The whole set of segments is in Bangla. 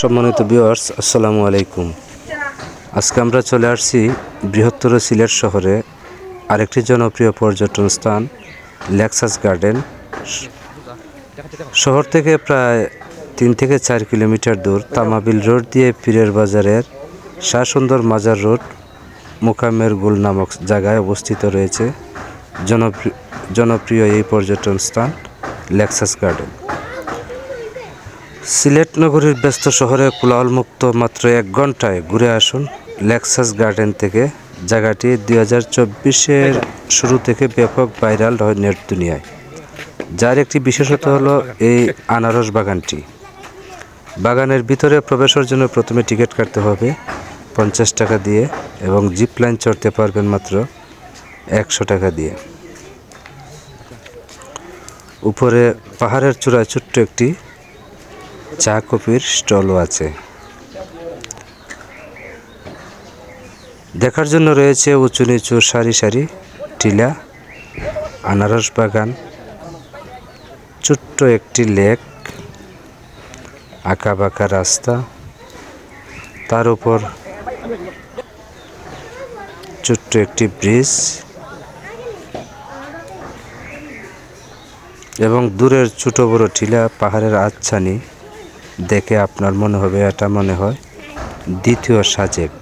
সম্মানিত ভিউয়ার্স আসসালামু আলাইকুম। আজকে আমরা চলে আসছি বৃহত্তর সিলেট শহরে আরেকটি জনপ্রিয় পর্যটন স্থান লেক্সাস গার্ডেন শহর থেকে প্রায় তিন থেকে চার কিলোমিটার দূর, তামাবিল রোড দিয়ে পীরের বাজারের শাহ সুন্দর মাজার রোড, মুকামের গুল নামক জায়গায় অবস্থিত রয়েছে। জনপ্রিয় জনপ্রিয় এই পর্যটন স্থান লেক্সাস গার্ডেন সিলেট নগরীর ব্যস্ত শহরে কোলাহলমুক্ত মাত্র এক ঘন্টায় ঘুরে আসুন লেক্সাস গার্ডেন থেকে। জায়গাটি দুই হাজার চব্বিশের শুরু থেকে ব্যাপক ভাইরাল হয় নেট দুনিয়ায়। যার একটি বিশেষত হলো এই আনারস বাগানটি। বাগানের ভিতরে প্রবেশের জন্য প্রথমে টিকিট কাটতে হবে পঞ্চাশ টাকা দিয়ে এবং জিপ লাইন চড়তে পারবেন মাত্র একশো টাকা দিয়ে। উপরে পাহাড়ের চূড়ায় ছোট্ট একটি চা কফির স্টলও আছে। দেখার জন্য রয়েছে উঁচু নিচু সারি সারি টিলা, আনারস বাগান, ছোট্ট একটি লেক, আঁকা বাঁকা রাস্তা, তার উপর ছোট্ট একটি ব্রিজ এবং দূরের ছোট বড় টিলা পাহাড়ের আচ্ছানি। দেখে আপনার মনে হবে এটা মনে হয় দ্বিতীয় সাজেক।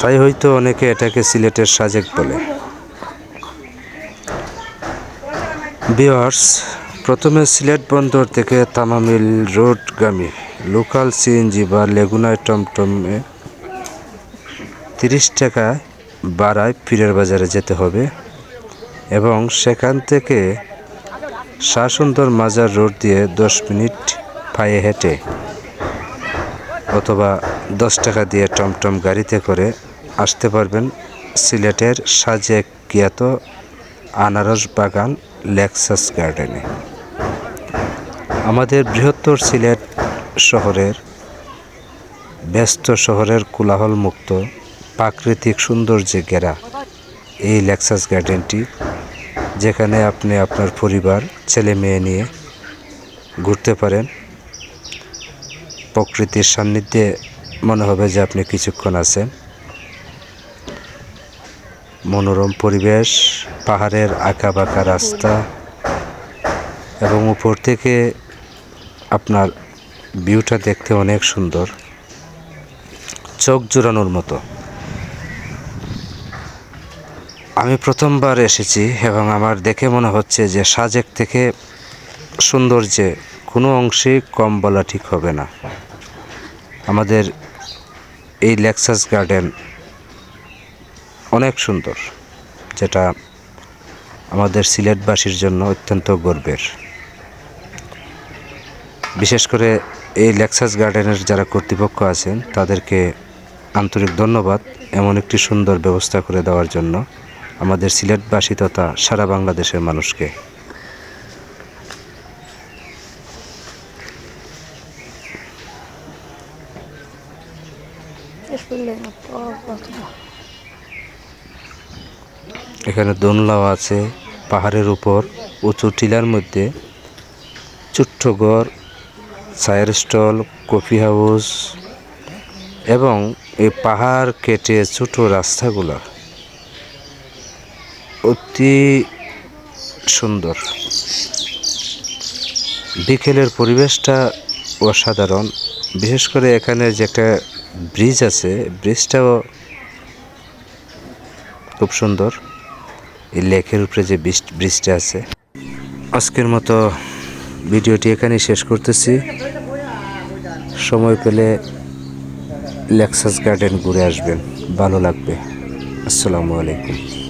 তাই হয়তো অনেকে এটাকে সিলেটের সাজেক বলে। বিয়ার্স প্রথমে সিলেট বন্দর থেকে তামামিল রোডগামী, লোকাল সিএনজি বা লেগুনায় টমটমে তিরিশ টাকা বাড়ায় পীরের বাজারে যেতে হবে এবং সেখান থেকে শাসুন্দর মাজার রোড দিয়ে দশ মিনিট পায়ে হেঁটে অথবা দশ টাকা দিয়ে টমটম গাড়িতে করে আসতে পারবেন সিলেটের সাজে জ্ঞাত আনারস বাগান লেক্সাস গার্ডেনে। আমাদের বৃহত্তর সিলেট শহরের ব্যস্ত শহরের কোলাহল মুক্ত প্রাকৃতিক সৌন্দর্যে ঘেরা এই লেক্সাস গার্ডেনটি যেখানে আপনি আপনার পরিবার, ছেলে মেয়ে নিয়ে ঘুরতে পারেন। প্রকৃতির সান্নিধ্যে মনে হবে যে আপনি কিছুক্ষণ আছেন। মনোরম পরিবেশ, পাহাড়ের আঁকা বাঁকা রাস্তা এবং উপর থেকে আপনার ভিউটা দেখতে অনেক সুন্দর। চোখ জোড়ানোর মতো। আমি প্রথমবার এসেছি এবং আমার দেখে মনে হচ্ছে যে সাজেক থেকে সৌন্দর্যে কোনো অংশেই কম বলা ঠিক হবে না। আমাদের এই লেক্সাস গার্ডেন অনেক সুন্দর, যেটা আমাদের সিলেটবাসীর জন্য অত্যন্ত গর্বের। বিশেষ করে এই লেক্সাস গার্ডেনের যারা কর্তৃপক্ষ আছেন, তাদেরকে আন্তরিক ধন্যবাদ এমন একটি সুন্দর ব্যবস্থা করে দেওয়ার জন্য। আমাদের সিলেটবাসী তথা সারা বাংলাদেশের মানুষকে. এখানে দোনলাও আছে, পাহাড়ের উপর, উঁচু টিলার মধ্যে ছোট্ট ঘর চায়ের স্টল, কফি হাউস এবং এই পাহাড় কেটে ছোট রাস্তাগুলো অতি সুন্দর। বিকেলের পরিবেশটা অসাধারণ। বিশেষ করে এখানে যে একটা ব্রিজ আছে, ব্রিজটাও খুব সুন্দর। এই লেকের উপরে যে ব্রিজ ব্রিজটা আছে। আজকের মতো ভিডিওটি এখানেই শেষ করতেছি। সময় পেলে লেক্সাস গার্ডেন ঘুরে আসবেন। ভালো লাগবে। আসসালামু আলাইকুম।